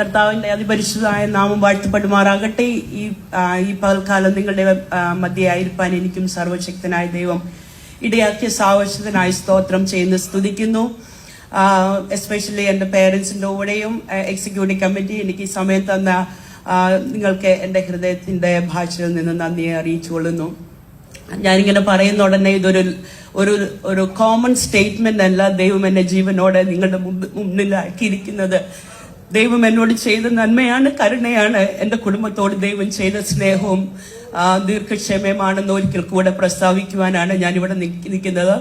കർത്താവിന്റെ അതിപരിശുദ്ധമായ നാമം വാഴ്ത്തപ്പെടുമാറാകട്ടെ. ഈ ഈ പകൽക്കാലം നിങ്ങളുടെ മധ്യയായിരിക്കാൻ മധ്യേ എനിക്കും സർവശക്തനായ ദൈവം ഇടയാക്കിയ സാവശ്യത്തിനായി സ്തോത്രം ചെയ്യുന്ന സ്തുതിക്കുന്നു. എസ്പെഷ്യലി എന്റെ പേരൻസിന്റെ കൂടെയും എക്സിക്യൂട്ടീവ് കമ്മിറ്റി എനിക്ക് ഈ സമയം തന്ന നിങ്ങൾക്ക് എന്റെ ഹൃദയത്തിന്റെ ഭാഷയിൽ നിന്ന് നന്ദി അറിയിച്ചുകൊള്ളുന്നു. ഞാനിങ്ങനെ പറയുന്ന ഉടനെ ഇതൊരു ഒരു ഒരു കോമൺ സ്റ്റേറ്റ്മെന്റ് അല്ല ദൈവം എന്നെ ജീവനോടെ നിങ്ങളുടെ മുമ്പ്- മുന്നിലാക്കിയിരിക്കുന്നത്. ദൈവം എന്നോട് ചെയ്ത നന്മയാണ് കരുണയാണ്. എന്റെ കുടുംബത്തോട് ദൈവം ചെയ്ത സ്നേഹവും ദീർഘക്ഷമയമാണെന്ന് ഒരിക്കൽ കൂടെ പ്രസ്താവിക്കുവാനാണ് ഞാനിവിടെ നിൽക്കുന്നത്.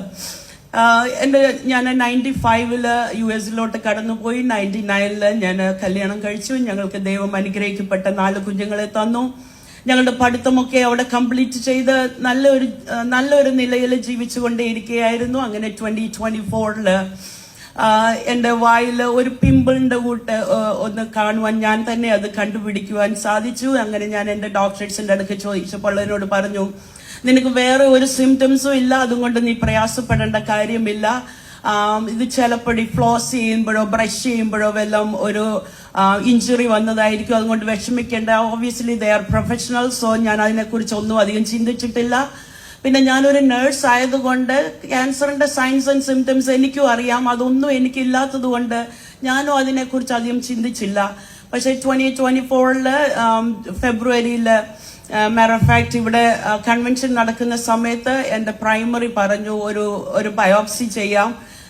എന്റെ ഞാൻ നയന്റി ഫൈവിൽ യു എസിലോട്ട് കടന്നുപോയി. നയന്റി നയനിൽ ഞാൻ കല്യാണം കഴിച്ചു. ഞങ്ങൾക്ക് ദൈവം അനുഗ്രഹിക്കപ്പെട്ട നാല് കുഞ്ഞുങ്ങളെ തന്നു. ഞങ്ങളുടെ പഠിത്തമൊക്കെ അവിടെ കംപ്ലീറ്റ് ചെയ്ത് നല്ലൊരു നല്ലൊരു നിലയിൽ ജീവിച്ചുകൊണ്ടേയിരിക്കുകയായിരുന്നു. അങ്ങനെ ട്വന്റി ട്വന്റി ഫോറിൽ എന്റെ വായിൽ ഒരു പിമ്പിളിന്റെ കൂട്ട് ഒന്ന് കാണുവാൻ ഞാൻ തന്നെ അത് കണ്ടുപിടിക്കുവാൻ സാധിച്ചു. അങ്ങനെ ഞാൻ എന്റെ ഡോക്ടേഴ്സിന്റെ അടുക്ക് ചോദിച്ചപ്പോൾ എന്നോട് പറഞ്ഞു നിനക്ക് വേറെ ഒരു സിംറ്റംസും ഇല്ല അതുകൊണ്ട് നീ പ്രയാസപ്പെടേണ്ട കാര്യമില്ല. ഇത് ചിലപ്പോൾ ഫ്ലോസ് ചെയ്യുമ്പോഴോ ബ്രഷ് ചെയ്യുമ്പോഴോ വല്ലതും ഒരു ഇഞ്ചുറി വന്നതായിരിക്കും. അതുകൊണ്ട് വിഷമിക്കേണ്ട. Obviously they are professional so ഞാൻ അതിനെക്കുറിച്ച് ഒന്നും അധികം ചിന്തിച്ചിട്ടില്ല. പിന്നെ ഞാനൊരു നേഴ്സ് ആയതുകൊണ്ട് ക്യാൻസറിന്റെ സയൻസ് ആൻഡ് സിംറ്റംസ് എനിക്കും അറിയാം. അതൊന്നും എനിക്കില്ലാത്തത് കൊണ്ട് ഞാനും അതിനെക്കുറിച്ച് അധികം ചിന്തിച്ചില്ല. പക്ഷേ ട്വന്റി ട്വന്റി ഫോറിൽ ഫെബ്രുവരിയിൽ മാറഫാക്ട് ഇവിടെ കൺവെൻഷൻ നടക്കുന്ന സമയത്ത് എന്റെ പ്രൈമറി പറഞ്ഞു ഒരു ഒരു ബയോപ്സി ചെയ്യാം.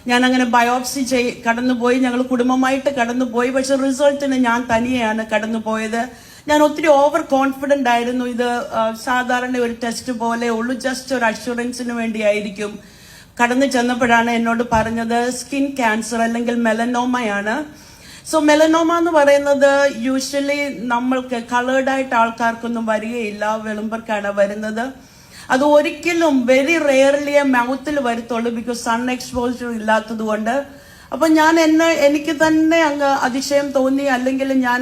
ഞാൻ അങ്ങനെ ബയോപ്സി ചെയ് കടന്നുപോയി. ഞങ്ങൾ കുടുംബമായിട്ട് കടന്നുപോയി. പക്ഷെ റിസൾട്ടിന് ഞാൻ തനിയെയാണ് കടന്നുപോയത്. ഞാൻ ഒത്തിരി ഓവർ കോൺഫിഡന്റ് ആയിരുന്നു. ഇത് സാധാരണ ഒരു ടെസ്റ്റ് പോലെ ഉള്ളൂ. ജസ്റ്റ് ഒരു അഷുറൻസിന് വേണ്ടിയായിരിക്കും കടന്നു ചെന്നപ്പോഴാണ് എന്നോട് പറഞ്ഞത് സ്കിൻ ക്യാൻസർ അല്ലെങ്കിൽ മെലനോമയാണ് സോ മെലനോമ എന്ന് പറയുന്നത് യൂഷ്വലി നമ്മൾക്ക് കളേർഡ് ആയിട്ട് ആൾക്കാർക്കൊന്നും വരികയില്ല. വെളുമ്പർക്കാണ് വരുന്നത്. അത് ഒരിക്കലും വെരി റെയർലിയെ മൗത്തിൽ വരുത്തുള്ളൂ ബിക്കോസ് സൺ എക്സ്പോസർ ഇല്ലാത്തത് കൊണ്ട് അപ്പൊ ഞാൻ എന്നെ എനിക്ക് തന്നെ അങ്ങ് അതിശയം തോന്നി അല്ലെങ്കിൽ ഞാൻ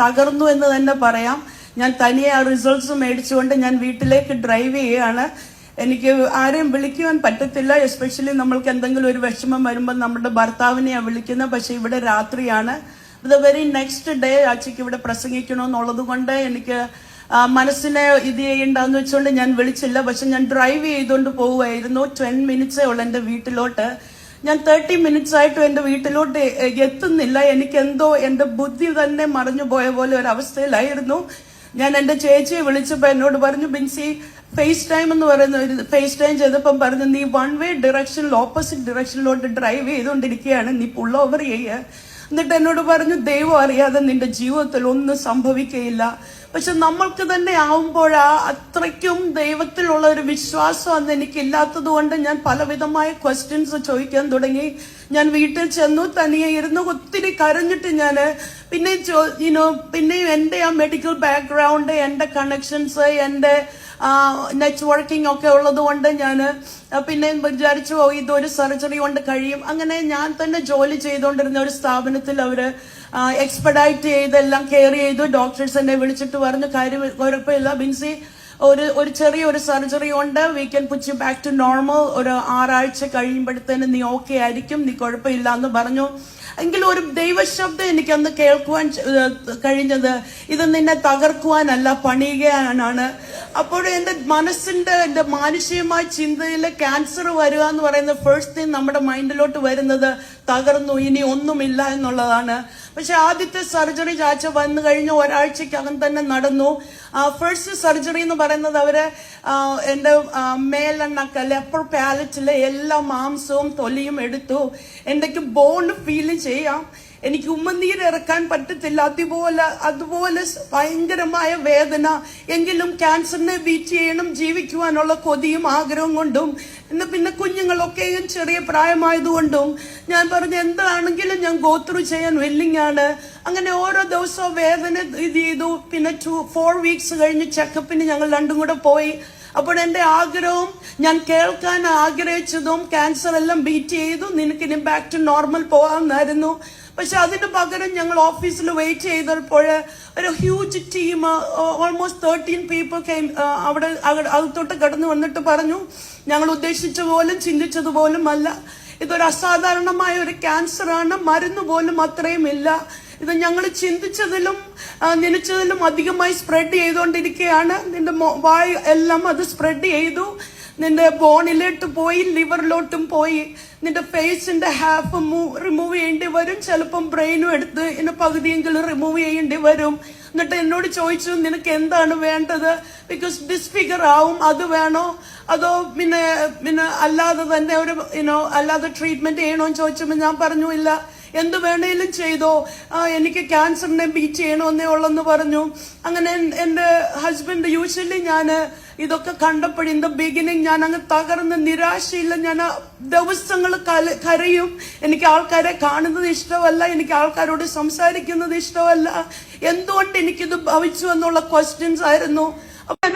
തകർന്നു എന്ന് തന്നെ പറയാം. ഞാൻ തനിയെ ആ റിസൾട്ട്സ് മേടിച്ചുകൊണ്ട് ഞാൻ വീട്ടിലേക്ക് ഡ്രൈവ് ചെയ്യുകയാണ് എനിക്ക് ആരെയും വിളിക്കുവാൻ പറ്റത്തില്ല എസ്പെഷ്യലി നമ്മൾക്ക് എന്തെങ്കിലും ഒരു വിഷമം വരുമ്പോൾ നമ്മുടെ ഭർത്താവിനെയാണ് വിളിക്കുന്നത്. പക്ഷെ ഇവിടെ രാത്രിയാണ്. ദ വെരി നെക്സ്റ്റ് ഡേ അച്ഛയ്ക്ക് ഇവിടെ പ്രസംഗിക്കണമെന്നുള്ളത് കൊണ്ട് എനിക്ക് മനസ്സിനെ ഇത് ചെയ്യണ്ടെന്ന് വെച്ചുകൊണ്ട് ഞാൻ വിളിച്ചില്ല. പക്ഷെ ഞാൻ ഡ്രൈവ് ചെയ്തുകൊണ്ട് പോവുമായിരുന്നു ടെൻ മിനിറ്റ്സേ ഉള്ളൂ എന്റെ വീട്ടിലോട്ട്. ഞാൻ തേർട്ടി മിനിറ്റ്സ് ആയിട്ടും എന്റെ വീട്ടിലോട്ട് എത്തുന്നില്ല. എനിക്ക് എന്തോ എന്റെ ബുദ്ധി തന്നെ മറഞ്ഞു പോയ പോലെ ഒരു അവസ്ഥയിലായിരുന്നു ഞാൻ എന്റെ ചേച്ചിയെ വിളിച്ചപ്പോൾ എന്നോട് പറഞ്ഞു ബിൻസി ഫേസ് ടൈം എന്ന് പറയുന്ന ഒരു ഫേസ് ടൈം ചെയ്തപ്പം പറഞ്ഞു നീ വൺ വേ ഡിറക്ഷനിൽ ഓപ്പോസിറ്റ് ഡിറക്ഷനിലോട്ട് ഡ്രൈവ് ചെയ്തുകൊണ്ടിരിക്കുകയാണ് നീ പുൾ ഓവർ ചെയ്യുക എന്നിട്ട് എന്നോട് പറഞ്ഞു ദൈവം അറിയാതെ നിന്റെ ജീവിതത്തിൽ ഒന്നും സംഭവിക്കുകയില്ല. പക്ഷെ നമ്മൾക്ക് തന്നെ ആവുമ്പോഴാ അത്രയ്ക്കും ദൈവത്തിലുള്ള ഒരു വിശ്വാസം അന്ന് എനിക്കില്ലാത്തത് കൊണ്ട് ഞാൻ പലവിധമായ ക്വസ്റ്റ്യൻസ് ചോദിക്കാൻ തുടങ്ങി. ഞാൻ വീട്ടിൽ ചെന്നു തനിയെ ഇരുന്ന് ഒത്തിരി കരഞ്ഞിട്ട് ഞാൻ പിന്നെ യുനോ പിന്നെയും എന്റെ ആ മെഡിക്കൽ ബാക്ക്ഗ്രൗണ്ട് എന്റെ കണക്ഷൻസ് എന്റെ നെറ്റ്വർക്കിംഗ് ഒക്കെ ഉള്ളത് കൊണ്ട് ഞാൻ പിന്നെ വിചാരിച്ചു ഇതൊരു സർജറി കൊണ്ട് കഴിയും. അങ്ങനെ ഞാൻ തന്നെ ജോലി ചെയ്തുകൊണ്ടിരുന്ന ഒരു സ്ഥാപനത്തിൽ അവർ എക്സ്പെഡൈറ്റ് ചെയ്ത് എല്ലാം കെയർ ചെയ്തു. ഡോക്ടേഴ്സ് എന്നെ വിളിച്ചിട്ട് പറഞ്ഞു കാര്യം കുഴപ്പമില്ല ബിൻസി ഒരു ഒരു ചെറിയ ഒരു സർജറി ഉണ്ട്. We can push you back to normal ഒരു ആറാഴ്ച കഴിയുമ്പോഴത്തേന് നീ ഓക്കെ ആയിരിക്കും നീ കുഴപ്പമില്ല എന്ന് പറഞ്ഞു. എങ്കിലും ഒരു ദൈവശബ്ദം എനിക്കന്ന് കേൾക്കുവാൻ കഴിഞ്ഞത് ഇത് നിന്നെ തകർക്കുവാനല്ല പണിയുകയാനാണ്. അപ്പോൾ എന്റെ മനസ്സിന്റെ എന്റെ മാനുഷികമായ ചിന്തയിൽ ക്യാൻസർ വരിക എന്ന് പറയുന്ന ഫസ്റ്റ് തിങ് നമ്മുടെ മൈൻഡിലോട്ട് വരുന്നത് തകർന്നു. ഇനി ഒന്നുമില്ല എന്നുള്ളതാണ്. പക്ഷെ ആദ്യത്തെ സർജറി ചാച്ച വന്നു കഴിഞ്ഞ ഒരാഴ്ചക്കകം തന്നെ നടന്നു. ഫസ്റ്റ് സർജറി എന്ന് പറയുന്നത് അവർ എന്റെ ആ, മേലെണ്ണക്ക ലെപ്പർ പാലറ്റിലെ എല്ലാ മാംസവും തൊലിയും എടുത്തു. എന്തൊക്കെ ബോണ്ട് ഫീൽ ചെയ്യാം. എനിക്ക് ഉമ്മനീര് ഇറക്കാൻ പറ്റത്തില്ല. അതുപോലെ അതുപോലെ ഭയങ്കരമായ വേദന. എങ്കിലും ക്യാൻസറിനെ ബീറ്റ് ചെയ്യണം ജീവിക്കുവാനുള്ള കൊതിയും ആഗ്രഹം കൊണ്ടും. ഇന്ന് പിന്നെ കുഞ്ഞുങ്ങളൊക്കെയും ചെറിയ പ്രായമായതുകൊണ്ടും ഞാൻ പറഞ്ഞു എന്താണെങ്കിലും ഞാൻ ഗോത്രു ചെയ്യാൻ വെല്ലിങ് ആണ്. അങ്ങനെ ഓരോ ദിവസവും വേദന ഇത് ചെയ്തു. പിന്നെ ടു ഫോർ വീക്സ് കഴിഞ്ഞ് ചെക്കപ്പിന് ഞങ്ങൾ രണ്ടും കൂടെ പോയി. അപ്പോൾ എന്റെ ആഗ്രഹവും ഞാൻ കേൾക്കാൻ ആഗ്രഹിച്ചതും ക്യാൻസർ എല്ലാം ബീറ്റ് ചെയ്തു. നിനക്കിനി ബാക്ക് ടു നോർമൽ പോകാമെന്നായിരുന്നു പക്ഷെ അതിന് പകരം ഞങ്ങൾ ഓഫീസിൽ വെയിറ്റ് ചെയ്തപ്പോൾ ഒരു huge team almost thirteen people came അവിടെ അക- അകത്തോട്ട് കടന്നു വന്നിട്ട് പറഞ്ഞു ഞങ്ങൾ ഉദ്ദേശിച്ച പോലും ചിന്തിച്ചത് പോലും അല്ല. ഇതൊരു അസാധാരണമായ ഒരു ക്യാൻസർ ആണ്. മരുന്ന് പോലും അത്രയും ഇല്ല. ഇത് ഞങ്ങൾ ചിന്തിച്ചതിലും നനച്ചതിലും അധികമായി സ്പ്രെഡ് ചെയ്തുകൊണ്ടിരിക്കുകയാണ്. നിന്റെ വായ എല്ലാം അത് സ്പ്രെഡ് ചെയ്തു. നിന്റെ ബോണിലോട്ട് പോയി ലിവറിലോട്ടും പോയി. നിന്റെ ഫേസിന്റെ ഹാഫ് റിമൂവ് ചെയ്യേണ്ടി വരും. ചിലപ്പം ബ്രെയിനും എടുത്ത് എന്നെ പകുതിയെങ്കിലും റിമൂവ് ചെയ്യേണ്ടി വരും. എന്നിട്ട് എന്നോട് ചോദിച്ചു നിനക്ക് എന്താണ് വേണ്ടത്? ബിക്കോസ് ഡിസ്ഫിഗർ ആവും അത് വേണോ? അതോ പിന്നെ പിന്നെ അല്ലാതെ തന്നെ ഒരു യുനോ അല്ലാതെ ട്രീറ്റ്മെന്റ് ചെയ്യണോന്ന് ചോദിച്ചപ്പോൾ ഞാൻ പറഞ്ഞു ഇല്ല. എന്ത് വേണേലും ചെയ്തോ. എനിക്ക് ക്യാൻസറിനെ ബീറ്റ് ചെയ്യണമെന്നേ ഉള്ളെന്ന് പറഞ്ഞു. അങ്ങനെ എന്റെ ഹസ്ബൻഡ് യൂഷ്വലി ഞാൻ ഇതൊക്കെ കണ്ടപ്പോൾ ഇൻ ദ ബിഗിനിങ് ഞാൻ അങ്ങ് തകർന്ന് നിരാശയില്ല. ഞാൻ ദിവസങ്ങൾ കരയും. എനിക്ക് ആൾക്കാരെ കാണുന്നത് ഇഷ്ടമല്ല. എനിക്ക് ആൾക്കാരോട് സംസാരിക്കുന്നത് ഇഷ്ടമല്ല. എന്തുകൊണ്ട് എനിക്കിത് ഭവിച്ചു എന്നുള്ള ക്വസ്റ്റ്യൻസ് ആയിരുന്നു. അപ്പൊ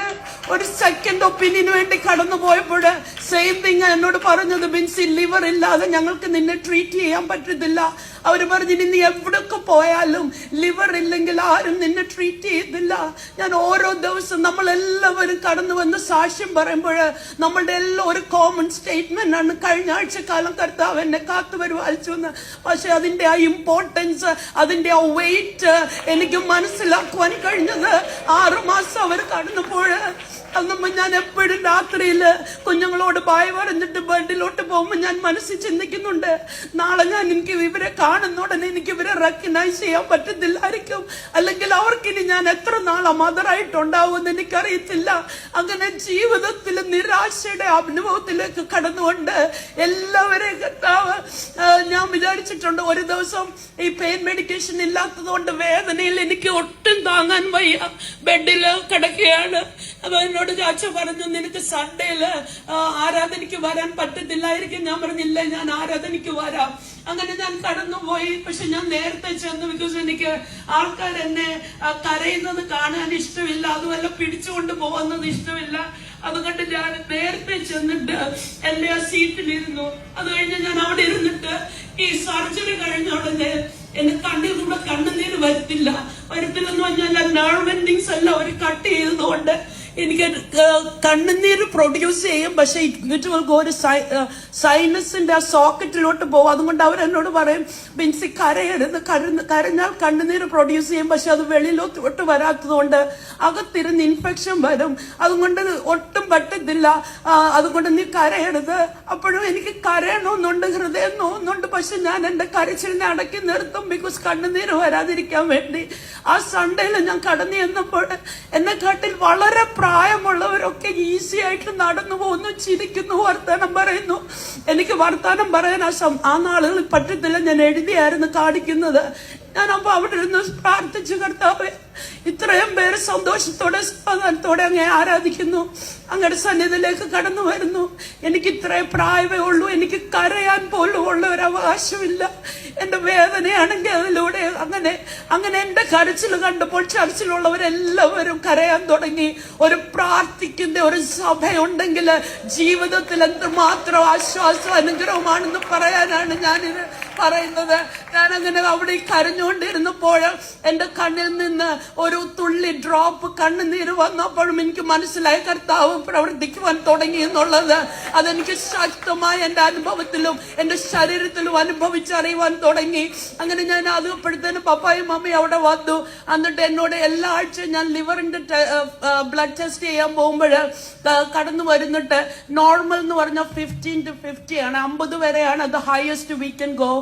ഒരു സെക്കൻഡ് ഒപ്പീനിയന് വേണ്ടി കടന്നു പോയപ്പോൾ സെയിം തിങ് എന്നോട് പറഞ്ഞത് ബിൻസി ലിവർ ഇല്ലാതെ ഞങ്ങൾക്ക് നിന്നെ ട്രീറ്റ് ചെയ്യാൻ പറ്റത്തില്ല. അവർ പറഞ്ഞു "ഇനി നീ എവിടൊക്കെ പോയാലും ലിവർ ഇല്ലെങ്കിൽ ആരും നിന്നെ ട്രീറ്റ് ചെയ്തില്ല. ഞാൻ ഓരോ ദിവസം നമ്മൾ എല്ലാവരും കടന്നു വന്ന് സാക്ഷ്യം പറയുമ്പോൾ നമ്മളുടെ എല്ലാം ഒരു കോമൺ സ്റ്റേറ്റ്മെന്റ് ആണ്. കഴിഞ്ഞ ആഴ്ച കാലം കർത്താവ് എന്നെ കാത്തു വരുവാച്ചു എന്ന്. പക്ഷെ അതിന്റെ ആ ഇമ്പോർട്ടൻസ് അതിന്റെ ആ വെയിറ്റ് എനിക്ക് മനസ്സിലാക്കുവാൻ കഴിഞ്ഞത് ആറുമാസം അവർ കടന്നപ്പോൾ അന്നമ്മ ഞാൻ എപ്പോഴും രാത്രിയിൽ കുഞ്ഞുങ്ങളോട് ബായ് പറഞ്ഞിട്ട് ബെഡിലോട്ട് പോകുമ്പോൾ ഞാൻ മനസ്സിൽ ചിന്തിക്കുന്നുണ്ട്. നാളെ ഞാൻ എനിക്ക് ഇവരെ കാണുന്ന ഉടനെ എനിക്ക് ഇവരെ റെക്കഗ്നൈസ് ചെയ്യാൻ പറ്റത്തില്ലായിരിക്കും അല്ലെങ്കിൽ അവർക്കിനി ഞാൻ എത്ര നാളെ മദറായിട്ടുണ്ടാവുമെന്ന് എനിക്കറിയത്തില്ല. അങ്ങനെ ജീവിതത്തിൽ നിരാശയുടെ അനുഭവത്തിലേക്ക് കടന്നുകൊണ്ട് എല്ലാവരെയും ഞാൻ വിചാരിച്ചിട്ടുണ്ട് ഒരു ദിവസം ഈ പെയിൻ മെഡിക്കേഷൻ ഇല്ലാത്തത് കൊണ്ട് വേദനയിൽ എനിക്ക് ഒട്ടും താങ്ങാൻ വയ്യ. ബെഡിൽ കിടക്കുകയാണ്. അപ്പൊ എന്നോട് രാജ പറഞ്ഞു നിനക്ക് സൺഡേയിൽ ആരാധനയ്ക്ക് വരാൻ പറ്റത്തില്ലായിരിക്കും. ഞാൻ പറഞ്ഞില്ല ഞാൻ ആരാധനയ്ക്ക് വരാം. അങ്ങനെ ഞാൻ കടന്നുപോയി. പക്ഷെ ഞാൻ നേരത്തെ ചെന്നു ബിക്കോസ് എനിക്ക് ആൾക്കാർ എന്നെ കരയുന്നത് കാണാൻ ഇഷ്ടമില്ല. അതുമല്ല പിടിച്ചുകൊണ്ട് പോകുന്നത് ഇഷ്ടമില്ല. അതുകൊണ്ട് ഞാൻ നേരത്തെ ചെന്നിട്ട് എന്റെ ആ സീറ്റിലിരുന്നു. അത് കഴിഞ്ഞ് ഞാൻ അവിടെ ഇരുന്നിട്ട് ഈ സർജറി കഴിഞ്ഞ ഉടനെ എന്റെ കണ്ണിൽ കൂടെ കണ്ണുനീര് വരത്തില്ല. വരത്തില്ലെന്ന് പറഞ്ഞാൽ നെർവ് എൻഡിങ്സ് എല്ലാം അവർ കട്ട് ചെയ്തതുകൊണ്ട് എനിക്ക് കണ്ണുനീര് പ്രൊഡ്യൂസ് ചെയ്യും പക്ഷെ ഇറ്റ് വിൽ ഗോ ഒരു സൈനസിന്റെ ആ സോക്കറ്റിലോട്ട് പോകും. അതുകൊണ്ട് അവർ എന്നോട് പറയും ബിൻസി കരയരുത്. കരഞ്ഞ് കരഞ്ഞാൽ കണ്ണുനീര് പ്രൊഡ്യൂസ് ചെയ്യും. പക്ഷെ അത് വെളിയിലോട്ട് വരാത്തതുകൊണ്ട് അകത്തിരുന്ന് ഇൻഫെക്ഷൻ വരും. അതുകൊണ്ട് ഒട്ടും പറ്റത്തില്ല. അതുകൊണ്ട് നീ കരയരുത്. അപ്പോഴും എനിക്ക് കരയണമെന്നുണ്ട് ഹൃദയം നോന്നുണ്ട് പക്ഷെ ഞാൻ എന്റെ കരച്ചിലിനെ അടക്കി നിർത്തും. ബിക്കോസ് കണ്ണുനീര് വരാതിരിക്കാൻ വേണ്ടി ആ സൺഡേയിൽ ഞാൻ കടന്നു ചെന്നപ്പോൾ എന്നെ കാട്ടിൽ വളരെ പ്രായമുള്ളവരൊക്കെ ഈസി ആയിട്ട് നടന്നു പോകുന്നു ചിരിക്കുന്നു വർത്താനം പറയുന്നു. എനിക്ക് വർത്താനം പറയാൻ ആ ആ നാളുകളിൽ പറ്റത്തില്ല. ഞാൻ എഴുതിയായിരുന്നു കാണിക്കുന്നത്. ഞാൻ അപ്പൊ അവിടെ ഇരുന്ന് പ്രാർത്ഥിച്ചു കർത്താവ് ഇത്രയും പേര് സന്തോഷത്തോടെ സമാധാനത്തോടെ അങ്ങേ ആരാധിക്കുന്നു. അങ്ങയുടെ സന്നിധിയിലേക്ക് കടന്നു വരുന്നു. എനിക്ക് ഇത്രയും പ്രായമേ ഉള്ളൂ. എനിക്ക് കരയാൻ പോലും ഉള്ള ഒരു അവകാശമില്ല. എന്റെ വേദനയാണെങ്കിൽ അതിലൂടെ അങ്ങനെ അങ്ങനെ എന്റെ കരച്ചിൽ കണ്ടപ്പോൾ ചർച്ചിലുള്ളവരെല്ലാവരും കരയാൻ തുടങ്ങി. ഒരു പ്രാർത്ഥിക്കുന്ന ഒരു സഭയുണ്ടെങ്കിൽ ജീവിതത്തിൽ എന്തുമാത്രം ആശ്വാസം അനുഗ്രഹമാണെന്ന് പറയാനാണ് ഞാനിത് പറയുന്നത്. ഞാൻ അങ്ങനെ അവിടെ കരഞ്ഞുകൊണ്ടിരുന്നപ്പോൾ എന്റെ കണ്ണിൽ നിന്ന് ഒരു തുള്ളി ഡ്രോപ്പ് കണ്ണുനീര് വന്നപ്പോഴും എനിക്ക് മനസ്സിലായി കർത്താവ് പ്രവർത്തിക്കുവാൻ തുടങ്ങി എന്നുള്ളത്. അതെനിക്ക് ശക്തമായ എന്റെ അനുഭവത്തിലും എന്റെ ശരീരത്തിലും അനുഭവിച്ചറിയുവാൻ തുടങ്ങി. അങ്ങനെ ഞാൻ അത് ഇപ്പോഴത്തേനും പപ്പായും മമ്മയും അവിടെ വന്നു. എന്നിട്ട് എന്നോട് എല്ലാ ആഴ്ചയും ഞാൻ ലിവറിന്റെ ബ്ലഡ് ടെസ്റ്റ് ചെയ്യാൻ പോകുമ്പോൾ കടന്നു വരുന്നിട്ട് നോർമൽ എന്ന് പറഞ്ഞാൽ ഫിഫ്റ്റീൻ ടു ഫിഫ്റ്റി ആണ്. അമ്പത് വരെയാണ് അത് ഹയസ്റ്റ് വി കൻ ഗോ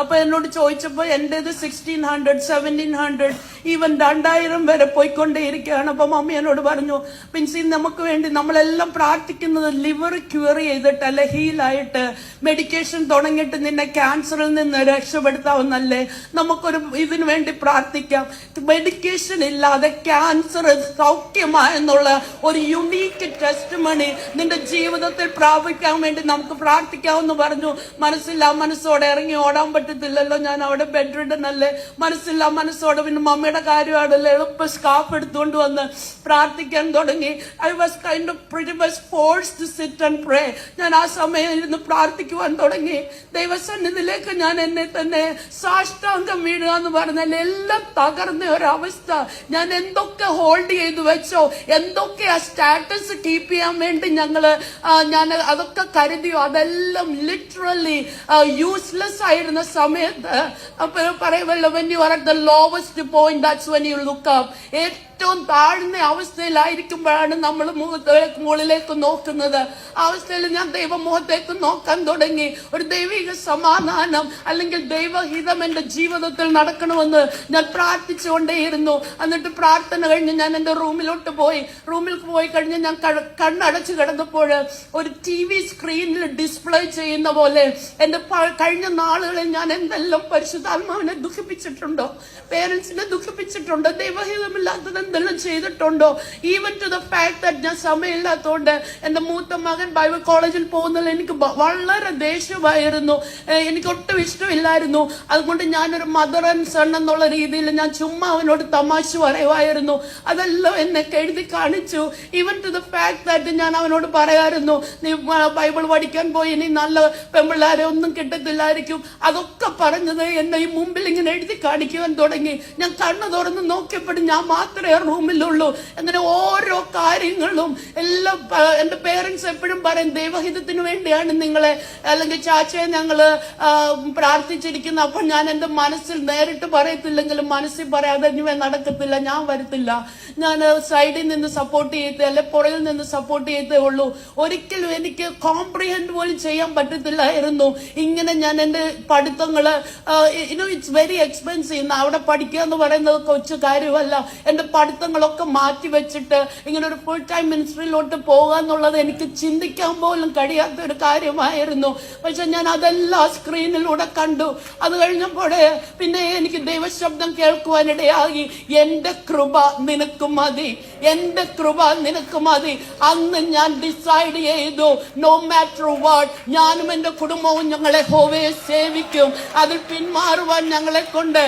അപ്പൊ എന്നോട് ചോദിച്ചപ്പോൾ എന്റേത് sixteen hundred seventeen hundred even രണ്ടായിരം വരെ പോയിക്കൊണ്ടേയിരിക്കുകയാണ്. അപ്പം മമ്മി എന്നോട് പറഞ്ഞു പിൻസി നമുക്ക് വേണ്ടി നമ്മളെല്ലാം പ്രാർത്ഥിക്കുന്നത് ലിവർ ക്യൂർ ചെയ്തിട്ട് അല്ലെ ഹീലായിട്ട് മെഡിക്കേഷൻ തുടങ്ങിയിട്ട് നിന്നെ ക്യാൻസറിൽ നിന്ന് രക്ഷപ്പെടുത്താവുന്നല്ലേ? നമുക്കൊരു ഇതിനു വേണ്ടി പ്രാർത്ഥിക്കാം. മെഡിക്കേഷൻ ഇല്ലാതെ ക്യാൻസർ സൗഖ്യമായെന്നുള്ള ഒരു യുണീക്ക് ടെസ്റ്റ് മണി നിന്റെ ജീവിതത്തിൽ പ്രാപിക്കാൻ വേണ്ടി നമുക്ക് പ്രാർത്ഥിക്കാമെന്ന് പറഞ്ഞു. മനസ്സില്ല മനസ്സോടെ ഇറങ്ങി ഓടാൻ പറ്റത്തില്ലല്ലോ ഞാൻ അവിടെ ബെഡ് റിഡൻ അല്ലേ മനസ്സില്ല മനസ്സോടെ പിന്നെ മമ്മിയുടെ പ്രാർത്ഥനയുടെ കാര്യമാണല്ലോ എളുപ്പ സ്കാഫ് എടുത്തുകൊണ്ട് വന്ന് പ്രാർത്ഥിക്കാൻ തുടങ്ങി. I was kind of pretty much force to sit and pray ഞാൻ ആ സമയം ഇരുന്ന് പ്രാർത്ഥിക്കുവാൻ തുടങ്ങി. ദൈവസന്നിധിയിലേക്ക് ഞാൻ എന്നെ തന്നെ സാഷ്ടാംഗം വീഴുക എന്ന് പറഞ്ഞാൽ എല്ലാം തകർന്ന ഒരവസ്ഥ. ഞാൻ എന്തൊക്കെ ഹോൾഡ് ചെയ്തു വെച്ചോ എന്തൊക്കെ ആ സ്റ്റാറ്റസ് കീപ്പ് ചെയ്യാൻ വേണ്ടി ഞങ്ങൾ ഞാൻ അതൊക്കെ കരുതിയോ അതെല്ലാം ലിറ്ററലി യൂസ്ലെസ് ആയിരുന്ന സമയത്ത്. പറയുമല്ലോ when you are at the lowest point that's when you look up ഏറ്റവും താഴ്ന്ന അവസ്ഥയിലായിരിക്കുമ്പോഴാണ് നമ്മൾ മുഖത്തേക്ക് മുകളിലേക്ക് നോക്കുന്നത്. അവസ്ഥയിൽ ഞാൻ ദൈവമുഖത്തേക്ക് നോക്കാൻ തുടങ്ങി. ഒരു ദൈവിക സമാധാനം അല്ലെങ്കിൽ ദൈവഹിതം എന്റെ ജീവിതത്തിൽ നടക്കണമെന്ന് ഞാൻ പ്രാർത്ഥിച്ചുകൊണ്ടേയിരുന്നു. എന്നിട്ട് പ്രാർത്ഥന കഴിഞ്ഞ് ഞാൻ എന്റെ റൂമിലോട്ട് പോയി. റൂമിൽ പോയി കഴിഞ്ഞ് ഞാൻ കണ്ണടച്ച് കിടന്നപ്പോൾ ഒരു ടി വി സ്ക്രീനിൽ ഡിസ്പ്ലേ ചെയ്യുന്ന പോലെ എന്റെ കഴിഞ്ഞ നാളുകളിൽ ഞാൻ എന്തെല്ലാം പരിശുദ്ധാത്മാവിനെ ദുഃഖിപ്പിച്ചിട്ടുണ്ടോ? പേരൻസിനെ ദുഃഖിപ്പിച്ചിട്ടുണ്ടോ? ദൈവഹിതമില്ലാത്തത് എന്തെല്ലാം ചെയ്തിട്ടുണ്ടോ? Even to the fact that ഞാൻ സമയമില്ലാത്തതുകൊണ്ട് എന്റെ മൂത്ത മകൻ ബൈബിൾ കോളേജിൽ പോകുന്നതിൽ എനിക്ക് വളരെ ദേഷ്യമായിരുന്നു. എനിക്ക് ഒട്ടും ഇഷ്ടമില്ലായിരുന്നു. അതുകൊണ്ട് ഞാനൊരു മദർ ആൻഡ് സൺ എന്നുള്ള രീതിയിൽ ഞാൻ ചുമ്മാ അവനോട് തമാശ പറയുമായിരുന്നു. അതെല്ലാം എന്നെ എഴുതി കാണിച്ചു. Even to the fact that ഞാൻ അവനോട് പറയായിരുന്നു നീ ബൈബിൾ പഠിക്കാൻ പോയി ഇനി നല്ല പെമ്പിള്ളാരെ ഒന്നും കിട്ടത്തില്ലായിരിക്കും. അതൊക്കെ പറഞ്ഞത് എന്നെ ഈ മുമ്പിൽ ഇങ്ങനെ എഴുതി കാണിക്കുവാൻ തുടങ്ങി. ഞാൻ കണ്ണു തുറന്ന് നോക്കിയപ്പോഴും ഞാൻ മാത്രമേ റൂമിലുള്ളൂ അങ്ങനെ ഓരോ കാര്യങ്ങളും എല്ലാം എന്റെ പേരൻസ് എപ്പോഴും പറയും ദൈവഹിതത്തിന് വേണ്ടിയാണ് നിങ്ങളെ അല്ലെങ്കിൽ ചാച്ചയെ ഞങ്ങൾ പ്രാർത്ഥിച്ചിരിക്കുന്നത് അപ്പോൾ ഞാൻ എന്റെ മനസ്സിൽ നേരിട്ട് പറയത്തില്ലെങ്കിലും മനസ്സിൽ പറയാതെ ഇനി നടക്കത്തില്ല ഞാൻ വരത്തില്ല. ഞാൻ സൈഡിൽ നിന്ന് സപ്പോർട്ട് ചെയ്തേ അല്ലെ പുറകിൽ നിന്ന് സപ്പോർട്ട് ചെയ്തേ ഉള്ളൂ. ഒരിക്കലും എനിക്ക് കോംപ്രിഹെൻഡ് പോലും ചെയ്യാൻ പറ്റത്തില്ലായിരുന്നു. ഇങ്ങനെ ഞാൻ എന്റെ പഠിത്തങ്ങൾ ഇനോ ഇറ്റ്സ് വെരി എക്സ്പെൻസീവ് അവിടെ പഠിക്കുക എന്ന് പറയുന്നത് കൊച്ചു കാര്യമല്ല. എന്റെ പഠിത്തങ്ങളൊക്കെ മാറ്റി വെച്ചിട്ട് ഇങ്ങനെ ഒരു ഫുൾ ടൈം മിനിസ്ട്രിയിലോട്ട് പോകുക എന്നുള്ളത് എനിക്ക് ചിന്തിക്കാൻ പോലും കഴിയാത്ത ഒരു കാര്യമായിരുന്നു. പക്ഷെ ഞാൻ അതെല്ലാം സ്ക്രീനിലൂടെ കണ്ടു. അത് കഴിഞ്ഞപ്പോൾ പിന്നെ എനിക്ക് ദൈവശബ്ദം കേൾക്കുവാനിടയായി. എന്റെ കൃപ നിനക്ക് മതി. എന്റെ കൃപ നിനക്ക് മതി. അന്ന് ഞാൻ ഡിസൈഡ് ചെയ്തു നോ മാറ്റർ വാട്ട് ഞാനും എന്റെ കുടുംബവും ഞങ്ങളെ ഹോവയെ സേവിക്കും. അതിൽ പിന്മാറുവാൻ ഞങ്ങളെ കൊണ്ട്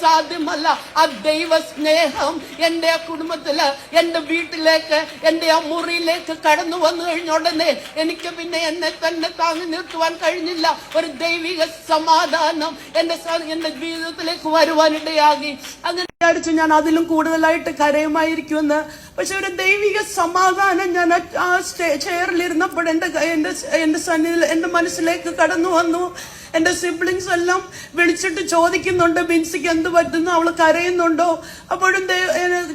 സാധ്യമല്ല ആ ദൈവ സ്നേഹം എന്റെ ആ കുടുംബത്തിൽ എന്റെ വീട്ടിലേക്ക് എന്റെ ആ മുറിയിലേക്ക് കടന്നു വന്നു കഴിഞ്ഞ ഉടനെ എനിക്ക് പിന്നെ എന്നെ തന്നെ താങ്ങി നിർത്തുവാൻ കഴിഞ്ഞില്ല. ഒരു ദൈവിക സമാധാനം എന്റെ എന്റെ ജീവിതത്തിലേക്ക് വരുവാനിടയാകി അങ്ങനെ വിചാരിച്ചു ഞാൻ അതിലും കൂടുതലായിട്ട് കരയുമായിരിക്കുമെന്ന്. പക്ഷെ ഒരു ദൈവിക സമാധാനം ഞാൻ ആ- സ്റ്റേ ചെയറിൽ ഇരുന്നപ്പോൾ എന്റെ എന്റെ എന്റെ സന്നിധിയിൽ എന്റെ മനസ്സിലേക്ക് കടന്നു വന്നു. എന്റെ സിബ്ലിങ്സ് എല്ലാം വിളിച്ചിട്ട് ചോദിക്കുന്നുണ്ട് ബിൻസിക്ക് എന്ത് പറ്റുന്നു? അവൾ കരയുന്നുണ്ടോ? അപ്പോഴും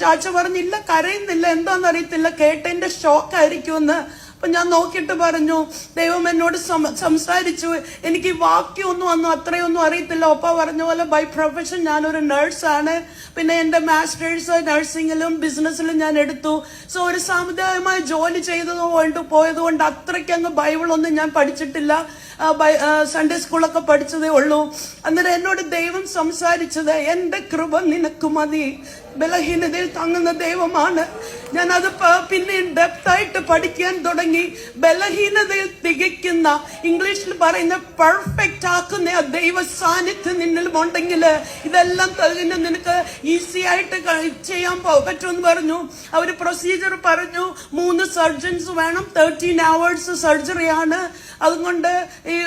ചാച്ച പറഞ്ഞില്ല കരയുന്നില്ല. എന്താണെന്ന് അറിയത്തില്ല കേട്ടതിന്റെ ഷോക്കായിരിക്കുമെന്ന് അപ്പൊ ഞാൻ നോക്കിയിട്ട് പറഞ്ഞു ദൈവം എന്നോട് സംസാരിച്ചു. എനിക്ക് വാക്യൊന്നും ഒന്നും അത്രയൊന്നും അറിയത്തില്ല. ഒപ്പ പറഞ്ഞ പോലെ ബൈ പ്രൊഫഷൻ ഞാനൊരു നേഴ്സാണ് പിന്നെ എന്റെ മാസ്റ്റേഴ്സ് നഴ്സിംഗിലും ബിസിനസ്സിലും ഞാൻ എടുത്തു. സോ ഒരു സാമുദായികമായ ജോലി ചെയ്തത് പോയതുകൊണ്ട് പോയത് കൊണ്ട് അത്രയ്ക്ക് അങ്ങ് ബൈബിളൊന്നും ഞാൻ പഠിച്ചിട്ടില്ല സൺഡേ സ്കൂളൊക്കെ പഠിച്ചതേ ഉള്ളൂ. അന്നേരം എന്നോട് ദൈവം സംസാരിച്ചത് എന്റെ കൃപ നിനക്ക് മതി. ബലഹീനതയിൽ തങ്ങുന്ന ദൈവമാണ്. ഞാൻ അത് പിന്നെ ഡെപ്തായിട്ട് പഠിക്കാൻ തുടങ്ങി. ബലഹീനതയിൽ തികയ്ക്കുന്ന ഇംഗ്ലീഷിൽ പറയുന്ന പെർഫെക്റ്റ് ആക്കുന്ന ആ ദൈവ സാന്നിധ്യം നിന്നിലും ഉണ്ടെങ്കിൽ ഇതെല്ലാം തന്നെ നിനക്ക് ഈസി ആയിട്ട് ചെയ്യാൻ പറ്റുമെന്ന് പറഞ്ഞു. അവർ പ്രൊസീജിയർ പറഞ്ഞു. മൂന്ന് സർജൻസ് വേണം. തേർട്ടീൻ അവേഴ്സ് സർജറിയാണ് അതുകൊണ്ട് ഈ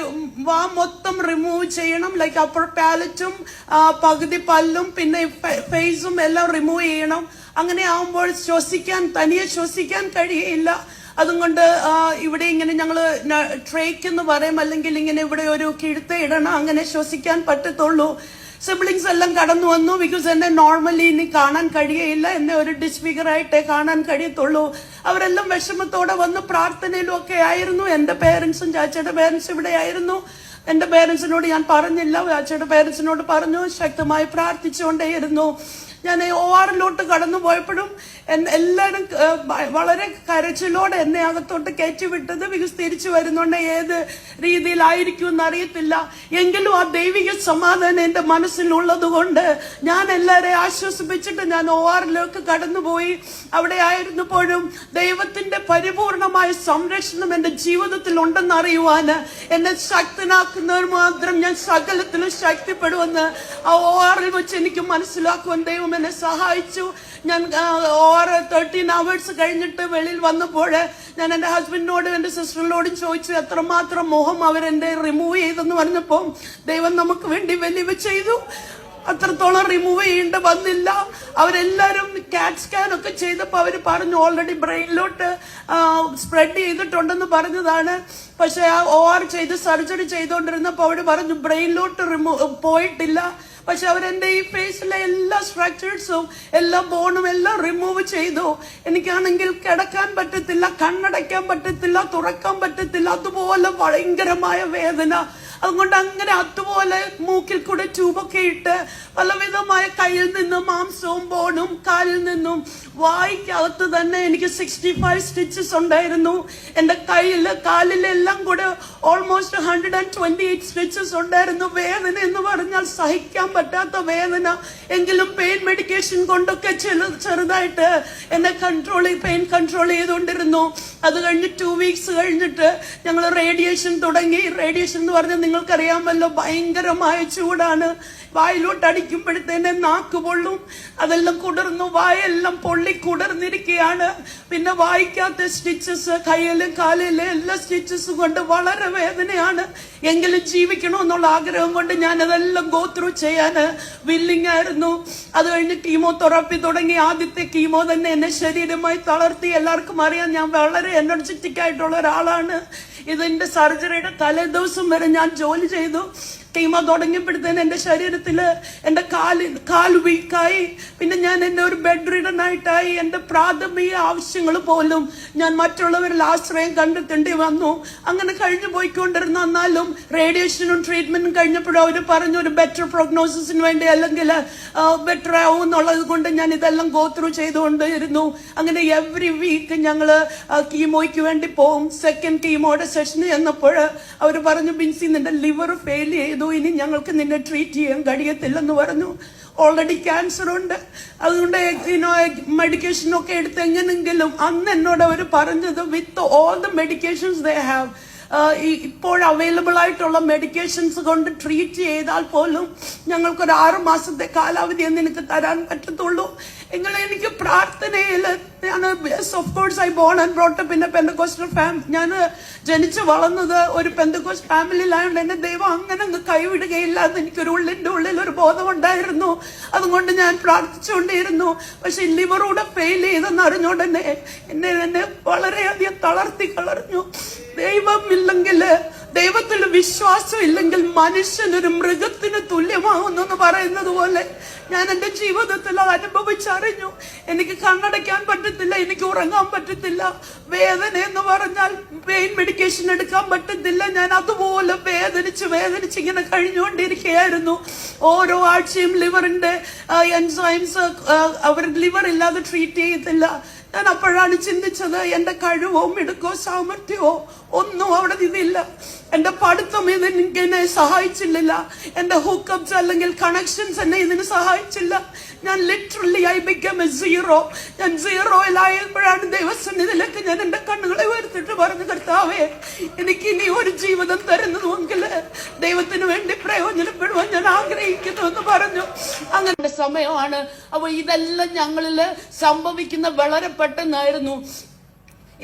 വാ മൊത്തം റിമൂവ് ചെയ്യണം. ലൈക്ക് അപ്പർ പാലറ്റും പകുതി പല്ലും പിന്നെ ഫേസും എല്ലാം റിമൂവ് ചെയ്യണം. അങ്ങനെ ആവുമ്പോൾ ശ്വസിക്കാൻ തനിയെ ശ്വസിക്കാൻ കഴിയില്ല. അതുകൊണ്ട് ഇവിടെ ഇങ്ങനെ ഞങ്ങൾ ട്രേക്ക് എന്ന് പറയും. അല്ലെങ്കിൽ ഇങ്ങനെ ഇവിടെ ഒരു കിഴുത്ത ഇടണം. അങ്ങനെ ശ്വസിക്കാൻ പറ്റത്തുള്ളൂ. സിബ്ലിങ്സ് എല്ലാം കടന്നു വന്നു. ബിക്കോസ് എന്നെ നോർമലി ഇനി കാണാൻ കഴിയയില്ല. എന്നെ ഒരു ഡിസ്ഫിഗറായിട്ടേ കാണാൻ കഴിയത്തുള്ളൂ. അവരെല്ലാം വിഷമത്തോടെ വന്ന് പ്രാർത്ഥനയിലും ഒക്കെ ആയിരുന്നു എന്റെ പേരൻസും ചാച്ചയുടെ പേരൻസും ഇവിടെ ആയിരുന്നു. എന്റെ പേരൻസിനോട് ഞാൻ പറഞ്ഞില്ല. ചാച്ചയുടെ പേരൻസിനോട് പറഞ്ഞു. ശക്തമായി പ്രാർത്ഥിച്ചുകൊണ്ടേയിരുന്നു. ഞാൻ ഒ ആറിലോട്ട് കടന്നു പോയപ്പോഴും എല്ലാവരും വളരെ കരച്ചിലോടെ എന്നെ അകത്തോട്ട് കയറ്റിവിട്ടത് ബിക്കോസ് തിരിച്ചു വരുന്നുണ്ട് ഏത് രീതിയിലായിരിക്കും എന്ന് അറിയത്തില്ല എങ്കിലും ആ ദൈവിക സമാധാനം എന്റെ മനസ്സിലുള്ളത് കൊണ്ട് ഞാൻ എല്ലാവരെയും ആശ്വസിപ്പിച്ചിട്ട് ഞാൻ ഒ ആറിലേക്ക് കടന്നുപോയി. അവിടെ ആയിരുന്നപ്പോഴും ദൈവത്തിന്റെ പരിപൂർണമായ സംരക്ഷണം എന്റെ ജീവിതത്തിൽ ഉണ്ടെന്ന് അറിയുവാന് എന്നെ ശക്തനാക്കുന്നവർ മാത്രം ഞാൻ സകലത്തിലും ശക്തിപ്പെടുമെന്ന് ആ ഒ ആറിൽ വെച്ച് എനിക്ക് മനസ്സിലാക്കുവാൻ ദൈവം എന്നെ സഹായിച്ചു. ഞാൻ ഓരോ തേർട്ടീൻ അവേഴ്സ് കഴിഞ്ഞിട്ട് വെളിയിൽ വന്നപ്പോൾ ഞാൻ എന്റെ ഹസ്ബൻഡിനോടും എന്റെ സിസ്റ്ററിനോടും ചോദിച്ചു എത്രമാത്രം മോഹം അവരെന്റെ റിമൂവ് ചെയ്തെന്ന് പറഞ്ഞപ്പോൾ ദൈവം നമുക്ക് വേണ്ടി വലിയ ചെയ്തു. അത്രത്തോളം റിമൂവ് ചെയ്യേണ്ട വന്നില്ല. അവരെല്ലാവരും കാറ്റ് സ്കാൻ ഒക്കെ ചെയ്തപ്പോൾ അവർ പറഞ്ഞു ഓൾറെഡി ബ്രെയിനിലോട്ട് സ്പ്രെഡ് ചെയ്തിട്ടുണ്ടെന്ന് പറഞ്ഞതാണ്. പക്ഷേ ആ ഓ ആർ ചെയ്ത് സർജറി ചെയ്തുകൊണ്ടിരുന്നപ്പോൾ അവർ പറഞ്ഞു ബ്രെയിനിലോട്ട് റിമൂവ് പോയിട്ടില്ല. പക്ഷെ അവരെന്റെ ഈ ഫേസിലെ എല്ലാ സ്ട്രക്ചേഴ്സും എല്ലാ ബോണും എല്ലാം റിമൂവ് ചെയ്തു. എനിക്കാണെങ്കിൽ കിടക്കാൻ പറ്റത്തില്ല കണ്ണടയ്ക്കാൻ പറ്റത്തില്ല തുറക്കാൻ പറ്റത്തില്ല അതുപോലെ ഭയങ്കരമായ വേദന. അതുകൊണ്ട് അങ്ങനെ അതുപോലെ മൂക്കിൽ കൂടെ ട്യൂബൊക്കെ ഇട്ട് പലവിധമായ കയ്യിൽ നിന്നും മാംസവും ബോണും കാലിൽ നിന്നും വായിക്കകത്ത് തന്നെ എനിക്ക് സിക്സ്റ്റി ഫൈവ് സ്റ്റിച്ചസ് ഉണ്ടായിരുന്നു. എന്റെ കയ്യിൽ കാലിലെല്ലാം കൂടെ almost hundred and twenty eight stitches ഉണ്ടായിരുന്നു. വേദന എന്ന് പറഞ്ഞാൽ സഹിക്കാൻ പറ്റാത്ത വേദന. എങ്കിലും പെയിൻ മെഡിക്കേഷൻ കൊണ്ടൊക്കെ ചെറു ചെറുതായിട്ട് എന്നെ കൺട്രോൾ പെയിൻ കൺട്രോൾ ചെയ്തുകൊണ്ടിരുന്നു. അത് കഴിഞ്ഞ് ടു വീക്സ് കഴിഞ്ഞിട്ട് ഞങ്ങൾ റേഡിയേഷൻ തുടങ്ങി. റേഡിയേഷൻ എന്ന് പറഞ്ഞാൽ നിങ്ങൾക്കറിയാമല്ലോ ഭയങ്കരമായ ചൂടാണ്. വായിലോട്ട് അടിക്കുമ്പോഴത്തേനെ നാക്ക് പൊള്ളും. അതെല്ലാം കുടർന്നു വായെല്ലാം പൊള്ളി കുടർന്നിരിക്കുകയാണ്. പിന്നെ വായിക്കാത്ത സ്റ്റിച്ചസ് കയ്യിലും കാലിലും എല്ലാ സ്റ്റിച്ചസും കൊണ്ട് വളരെ വേദനയാണ്. എങ്കിലും ജീവിക്കണമെന്നുള്ള ആഗ്രഹം കൊണ്ട് ഞാൻ അതെല്ലാം ഗോ ത്രൂ ചെയ്യാൻ വില്ലിംഗ് ആയിരുന്നു. അത് കഴിഞ്ഞ് കീമോതെറാപ്പി തുടങ്ങി. ആദ്യത്തെ കീമോ തന്നെ എന്നെ ശരീരമായി തളർത്തി. എല്ലാവർക്കും അറിയാം ഞാൻ വളരെ എനർജറ്റിക് ആയിട്ടുള്ള ഒരാളാണ്. ഇതിന്റെ സർജറിയുടെ തലേദിവസം വരെ ഞാൻ ജോലി ചെയ്തു. കീമോ തുടങ്ങിയപ്പോഴത്തേന് എന്റെ ശരീരത്തിൽ എന്റെ കാൽ കാൽ വീക്കായി. പിന്നെ ഞാൻ എന്റെ ഒരു ബെഡ് റിഡനായിട്ടായി എന്റെ പ്രാഥമിക ആവശ്യങ്ങൾ പോലും ഞാൻ മറ്റുള്ളവരിൽ ആശ്രയം കണ്ടെത്തേണ്ടി വന്നു. അങ്ങനെ കഴിഞ്ഞു പോയിക്കൊണ്ടിരുന്ന എന്നാലും റേഡിയേഷനും ട്രീറ്റ്മെന്റും കഴിഞ്ഞപ്പോഴും അവർ പറഞ്ഞു ഒരു ബെറ്റർ പ്രൊഗ്നോസിസിന് വേണ്ടി അല്ലെങ്കിൽ ബെറ്റർ ആവും എന്നുള്ളത് കൊണ്ട് ഞാൻ ഇതെല്ലാം ഗോത്രൂ ചെയ്തുകൊണ്ടിരുന്നു അങ്ങനെ എവറി വീക്ക് ഞങ്ങൾ കീമോയ്ക്ക് വേണ്ടി പോകും സെക്കൻഡ് കീമോയുടെ സെഷന് ചെന്നപ്പോൾ അവർ പറഞ്ഞു ബിൻസി നിന്റെ ലിവർ ഫെയിൽ ചെയ്തു. ഇനി ഞങ്ങൾക്ക് നിന്നെ ട്രീറ്റ് ചെയ്യാൻ കഴിയത്തില്ലെന്ന് പറഞ്ഞു. ഓൾറെഡി ക്യാൻസർ ഉണ്ട്. അതുകൊണ്ട് മെഡിക്കേഷനൊക്കെ എടുത്ത് എങ്ങനെങ്കിലും അന്ന് എന്നോട് അവർ പറഞ്ഞത് with all the medications they have ഇപ്പോൾ അവൈലബിൾ ആയിട്ടുള്ള മെഡിക്കേഷൻസ് കൊണ്ട് ട്രീറ്റ് ചെയ്താൽ പോലും ഞങ്ങൾക്കൊരു ആറ് മാസത്തെ കാലാവധി നിനക്ക് തരാൻ പറ്റത്തുള്ളൂ. എങ്കിൽ എനിക്ക് പ്രാർത്ഥനയിൽ of course I born and brought up പിന്നെ പെന്തക്കോസ്റ്റൽ ഫാം ഞാൻ ജനിച്ചു വളർന്നത് ഒരു പെന്തക്കോസ്റ്റ് ഫാമിലിയിലായതുകൊണ്ട് എന്നെ ദൈവം അങ്ങനെ അങ്ങ് കൈവിടുകയില്ല എന്ന് എനിക്കൊരു ഉള്ളിന്റെ ഉള്ളിൽ ഒരു ബോധമുണ്ടായിരുന്നു. അതുകൊണ്ട് ഞാൻ പ്രാർത്ഥിച്ചുകൊണ്ടേയിരുന്നു പക്ഷെ ലിവറൂടെ ഫെയിൽ ചെയ്തെന്ന് അറിഞ്ഞുകൊണ്ട് എന്നെ എന്നെ എന്നെ വളരെയധികം തളർത്തി കളഞ്ഞു. ദൈവമില്ലെങ്കിൽ ദൈവത്തിൽ വിശ്വാസം ഇല്ലെങ്കിൽ മനുഷ്യൻ ഒരു മൃഗത്തിന് തുല്യമാകുന്നു എന്ന് പറയുന്നത് പോലെ ഞാൻ എന്റെ ജീവിതത്തിൽ അനുഭവിച്ചറിഞ്ഞു. എനിക്ക് കണ്ണടയ്ക്കാൻ പറ്റത്തില്ല എനിക്ക് ഉറങ്ങാൻ പറ്റത്തില്ല വേദന എന്ന് പറഞ്ഞാൽ പെയിൻ മെഡിക്കേഷൻ എടുക്കാൻ പറ്റത്തില്ല. ഞാൻ അതുപോലെ വേദനിച്ച് വേദനിച്ച് ഇങ്ങനെ കഴിഞ്ഞുകൊണ്ടിരിക്കുകയായിരുന്നു. ഓരോ ആഴ്ചയും ലിവറിന്റെ എൻസൈംസ് അവർ ലിവർ ഇല്ലാതെ ട്രീറ്റ് ചെയ്യത്തില്ല. ഞാൻ അപ്പോഴാണ് ചിന്തിച്ചത് എന്റെ കഴിവോ മിടുക്കോ സാമർഥ്യമോ ഒന്നും അവിടെ ഇതില്ല എന്റെ പഠിത്തം ഇതിന് എന്നെ സഹായിച്ചില്ല. എന്റെ ഹുക്കപ്സ് അല്ലെങ്കിൽ കണക്ഷൻസ് എന്നെ ഇതിന് സഹായിച്ചില്ല. ഞാൻ literally I become a zero ഞാൻ സീറോയിലായപ്പോഴാണ് ദൈവസന്നിധിയിലേക്ക് ഞാൻ എന്റെ കണ്ണുകളെ ഉയർത്തിട്ട് പറഞ്ഞു കർത്താവേ എനിക്ക് ഇനി ഒരു ജീവിതം തരുന്നതുമെങ്കിൽ ദൈവത്തിന് വേണ്ടി പ്രയോജനപ്പെടുവാൻ ഞാൻ ആഗ്രഹിക്കുന്നു എന്ന് പറഞ്ഞു. അങ്ങനെ സമയമാണ്. അപ്പോൾ ഇതെല്ലാം ഞങ്ങളിൽ സംഭവിക്കുന്ന വളരെ പെട്ടെന്നായിരുന്നു.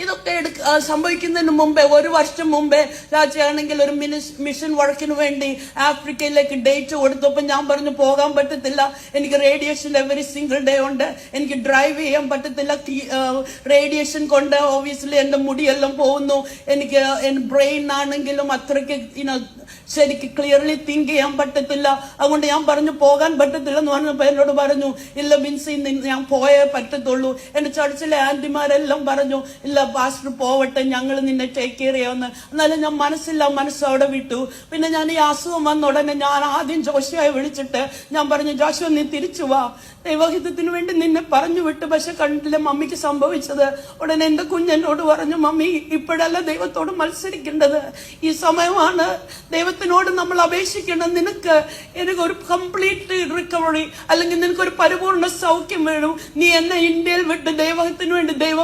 ഇതൊക്കെ എടുക്ക സംഭവിക്കുന്നതിന് മുമ്പേ ഒരു വർഷം മുമ്പേ രാജയാണെങ്കിൽ ഒരു മിനിസ് മിഷൻ വർക്കിന് വേണ്ടി ആഫ്രിക്കയിലേക്ക് ഡേറ്റ് കൊടുത്തപ്പോൾ ഞാൻ പറഞ്ഞു പോകാൻ പറ്റത്തില്ല. എനിക്ക് റേഡിയേഷൻ എവറി സിംഗിൾ ഡേ ഉണ്ട്. എനിക്ക് ഡ്രൈവ് ചെയ്യാൻ പറ്റത്തില്ല. റേഡിയേഷൻ കൊണ്ട് ഓബിയസ്ലി എന്റെ മുടിയെല്ലാം പോകുന്നു. എനിക്ക് ബ്രെയിൻ ആണെങ്കിലും അത്രയ്ക്ക് ശരിക്ക് ക്ലിയർലി തിങ്ക് ചെയ്യാൻ പറ്റത്തില്ല. അതുകൊണ്ട് ഞാൻ പറഞ്ഞു പോകാൻ പറ്റത്തില്ല എന്ന് പറഞ്ഞപ്പോൾ എന്നോട് പറഞ്ഞു ഇല്ല മിൻസ് ഞാൻ പോയേ പറ്റത്തുള്ളൂ. എന്റെ ചർച്ചിലെ ആന്റിമാരെല്ലാം പറഞ്ഞു ഇല്ല പാസ്റ്റർ പോവട്ടെ ഞങ്ങൾ നിന്നെ ടേക്ക് കെയർ ചെയ്യാമെന്ന് എന്നാലും ഞാൻ മനസ്സില്ല മനസ്സോടെ വിട്ടു. പിന്നെ ഞാൻ ഈ അസുഖം വന്ന ഉടനെ ഞാൻ ആദ്യം ജോഷുവായി വിളിച്ചിട്ട് ഞാൻ പറഞ്ഞു ജോഷു നീ തിരിച്ചു വാ. ദൈവഹിതത്തിന് വേണ്ടി നിന്നെ പറഞ്ഞു വിട്ടു പക്ഷെ കണ്ടില്ല മമ്മിക്ക് സംഭവിച്ചത്. ഉടനെ എന്റെ കുഞ്ഞെന്നോട് പറഞ്ഞു മമ്മി ഇപ്പോഴല്ല ദൈവത്തോട് മത്സരിക്കേണ്ടത്. ഈ സമയമാണ് ദൈവത്തിനോട് നമ്മൾ അപേക്ഷിക്കേണ്ടത്. നിനക്ക് എനിക്ക് ഒരു കംപ്ലീറ്റ് റിക്കവറി അല്ലെങ്കിൽ നിനക്ക് ഒരു പരിപൂർണ സൗഖ്യം വേണം. നീ എന്നെ ഇന്ത്യയിൽ വിട്ട് ദൈവത്തിന് വേണ്ടി ദൈവ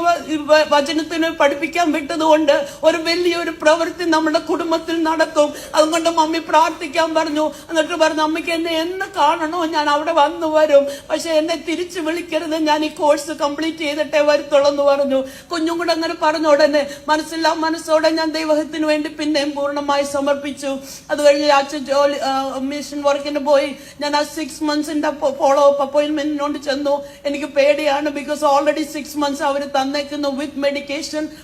വചനത്തിന് രാജ്യത്തിന് പഠിപ്പിക്കാൻ വിട്ടതുകൊണ്ട് ഒരു വലിയൊരു പ്രവൃത്തി നമ്മുടെ കുടുംബത്തിൽ നടക്കും. അതുകൊണ്ട് മമ്മി പ്രാർത്ഥിക്കാൻ പറഞ്ഞു. എന്നിട്ട് പറഞ്ഞു അമ്മയ്ക്ക് എന്നെ എന്ന് കാണണോ? ഞാൻ അവിടെ വന്നു വരും. പക്ഷെ എന്നെ തിരിച്ചു വിളിക്കരുത്. ഞാൻ ഈ കോഴ്സ് കംപ്ലീറ്റ് ചെയ്തിട്ടേ വരത്തുള്ളൂ എന്ന് പറഞ്ഞു. കുഞ്ഞും കൂടെ അങ്ങനെ പറഞ്ഞ ഉടനെ മനസ്സില്ലാ മനസ്സോടെ ഞാൻ ദൈവത്തിന് വേണ്ടി പിന്നെയും പൂർണമായി സമർപ്പിച്ചു. അത് കഴിഞ്ഞ് അച്ഛൻ ജോലി മിഷൻ വർക്കിന് പോയി. ഞാൻ ആ സിക്സ് മന്ത്സിന്റെ ഫോളോ അപ്പ് അപ്പോയിന്റ്മെന്റിനോട് ചെന്നു. എനിക്ക് പേടിയാണ് ബിക്കോസ് ഓൾറെഡി സിക്സ് മന്ത്സ് അവർ തന്നേക്കുന്നു വിത്ത് മെഡിക്കേഷൻ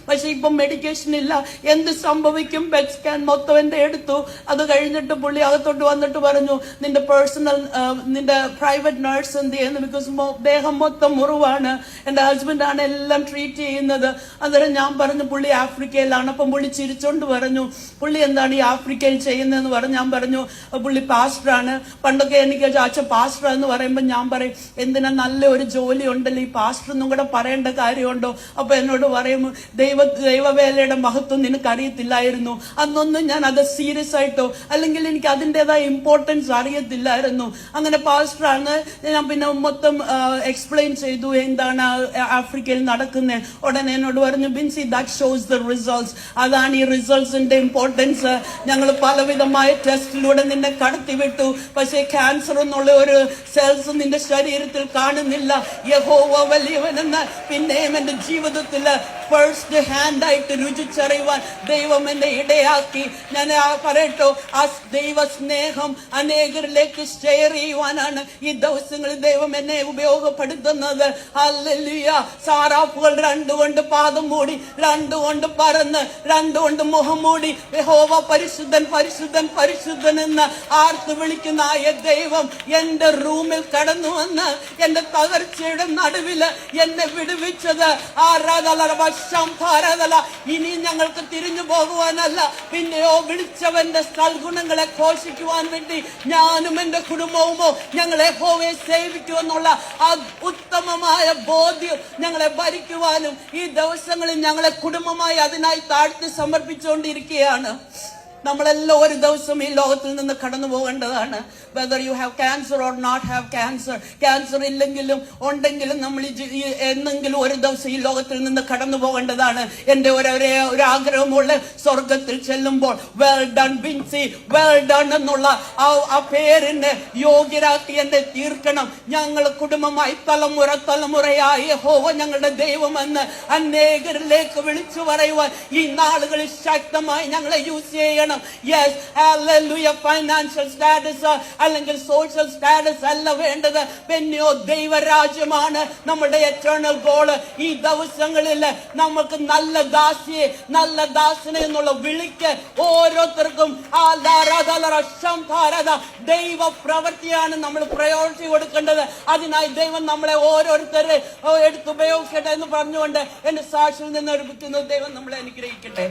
പക്ഷെ ഇപ്പം മെഡിക്കേഷൻ ഇല്ല. എന്ത് സംഭവിക്കും? പെറ്റ് സ്കാൻ മൊത്തം എന്റെ എടുത്തു. അത് കഴിഞ്ഞിട്ട് പുള്ളി അകത്തോട്ട് വന്നിട്ട് പറഞ്ഞു നിന്റെ പേഴ്സണൽ നിന്റെ പ്രൈവറ്റ് നേഴ്സ് എന്ത് ചെയ്യുന്നു? ബിക്കോസ് ദേഹം മൊത്തം മുറിവാണ്. എന്റെ ഹസ്ബൻഡാണ് എല്ലാം ട്രീറ്റ് ചെയ്യുന്നത്. അന്നേരം ഞാൻ പറഞ്ഞു പുള്ളി ആഫ്രിക്കയിലാണ്. അപ്പം പുള്ളി ചിരിച്ചോണ്ട് പറഞ്ഞു പുള്ളി എന്താണ് ഈ ആഫ്രിക്കയിൽ ചെയ്യുന്നതെന്ന് പറഞ്ഞു ഞാൻ പറഞ്ഞു പുള്ളി പാസ്റ്റർ ആണ്. പണ്ടൊക്കെ എനിക്ക് അച്ഛൻ പാസ്റ്റർ എന്ന് പറയുമ്പോൾ ഞാൻ പറയും എന്തിനാ നല്ല ഒരു ജോലി ഉണ്ടല്ലോ ഈ പാസ്റ്റർ ഒന്നും കൂടെ പറയേണ്ട കാര്യമുണ്ടോ? അപ്പൊ എന്നോട് പറയും ദൈവ ദൈവവേലയുടെ മഹത്വം നിനക്ക് അറിയത്തില്ലായിരുന്നു അന്നൊന്നും ഞാൻ അത് സീരിയസ് ആയിട്ടോ അല്ലെങ്കിൽ എനിക്ക് അതിന്റെതായ ഇമ്പോർട്ടൻസ് അറിയത്തില്ലായിരുന്നു. അങ്ങനെ പാസ്റ്ററാണ് ഞാൻ പിന്നെ മൊത്തം എക്സ്പ്ലെയിൻ ചെയ്തു എന്താണ് ആഫ്രിക്കയിൽ നടക്കുന്നത് ഉടനെ എന്നോട് പറഞ്ഞു Binsy that shows the results അതാണ് ഈ റിസൾട്ട്സിന്റെ ഇമ്പോർട്ടൻസ് ഞങ്ങൾ പലവിധമായ ടെസ്റ്റിലൂടെ നിന്നെ കടത്തിവിട്ടു. പക്ഷേ ക്യാൻസർ എന്നുള്ള ഒരു സെൽസ് നിന്റെ ശരീരത്തിൽ കാണുന്നില്ല. യഹോവ വലിയവനെന്ന് പിന്നെയും എന്റെ ജീവിതത്തിൽ ഫസ്റ്റ് ഹാൻഡ് ആയിട്ട് രുചിച്ചറിയുവാൻ ദൈവം എന്നെ ഇടയാക്കി. ഞാൻ ആ പറയട്ടോ ആ ദൈവ സ്നേഹം അനേകരിലേക്ക് ഷെയർ ചെയ്യുവാനാണ് ഈ ദിവസങ്ങളിൽ ദൈവം എന്നെ ഉപയോഗപ്പെടുത്തുന്നത്. അല്ലല്ലിയ സാറാപ്പുകൾ രണ്ടുകൊണ്ട് പാദം മൂടി രണ്ടുകൊണ്ട് പറന്ന് രണ്ടുകൊണ്ട് മുഖം മൂടി. ഹോവ പരിശുദ്ധൻ പരിശുദ്ധൻ പരിശുദ്ധൻ എന്ന് ആർത്ത് വിളിക്കുന്ന ആയ ദൈവം എന്റെ റൂമിൽ കടന്നു വന്ന് എന്റെ തകർച്ചയുടെ നടുവിൽ എന്നെ വിടുവിച്ചത്. ആരാധന ശംഭാരാധന ഇനി ഞങ്ങൾക്ക് തിരിഞ്ഞു പോകുവാനല്ല. പിന്നെയോ വിളിച്ചവന്റെ സൽഗുണങ്ങളെ ഘോഷിക്കുവാൻ വേണ്ടി ഞാനും എന്റെ കുടുംബവുമോ ഞങ്ങളെ ഹോവയെ സേവിക്കുമെന്നുള്ള ആ ഉത്തമമായ ബോധ്യം ഞങ്ങളെ ഭരിക്കുവാനും ഈ ദിവസങ്ങളിൽ ഞങ്ങളെ കുടുംബമായി അതിനായി താഴ്ത്തി സമർപ്പിച്ചുകൊണ്ടിരിക്കുകയാണ്. നമ്മളെല്ലാം ഒരു ദിവസം ഈ ലോകത്തിൽ നിന്ന് കടന്നു പോകേണ്ടതാണ്. Whether you have cancer or not have cancer cancer ഇല്ലെങ്കിലും ഉണ്ടെങ്കിലും നമ്മൾ എന്നെങ്കിലും ഒരു ദിവസം ഈ ലോകത്തിൽ നിന്ന് കടന്നു പോകേണ്ടതാണ്. എന്റെ ഒരു ഒരേ ആഗ്രഹമുള്ള സ്വർഗത്തിൽ ചെല്ലുമ്പോൾ well done Binsy well done എന്നുള്ള ആ പേരിനെ യോഗ്യരാക്കി എന്നെ തീർക്കണം. ഞങ്ങൾ കുടുംബമായി തലമുറ തലമുറയായി. ഹോവ ഞങ്ങളുടെ ദൈവമെന്ന് അനേകരിലേക്ക് വിളിച്ചു പറയുവാൻ ഈ നാളുകളിൽ ശക്തമായി ഞങ്ങളെ യൂസ് ചെയ്യണം. യെസ് ഫൈനാൻഷ്യൽ സ്റ്റാറ്റസ് അല്ലെങ്കിൽ സോഷ്യൽ സ്റ്റാറ്റസ് അല്ല വേണ്ടത്. പിന്നെയോ ദൈവരാജ്യമാണ് നമ്മുടെ എറ്റേണൽ ഗോൾ ഈ ദിവസങ്ങളിൽ നമുക്ക് നല്ല ദാസിയെ നല്ല ദാസിനെ എന്നുള്ള വിളിക്ക് ഓരോരുത്തർക്കും ദൈവ പ്രവൃത്തിയാണ് നമ്മൾ പ്രയോറിറ്റി കൊടുക്കേണ്ടത്. അതിനായി ദൈവം നമ്മളെ ഓരോരുത്തരെ എടുത്തുപയോഗിക്കട്ടെ എന്ന് പറഞ്ഞുകൊണ്ട് എന്റെ സാക്ഷിയിൽ നിന്ന് എടുപ്പിക്കുന്നത് ദൈവം നമ്മളെ അനുഗ്രഹിക്കട്ടെ.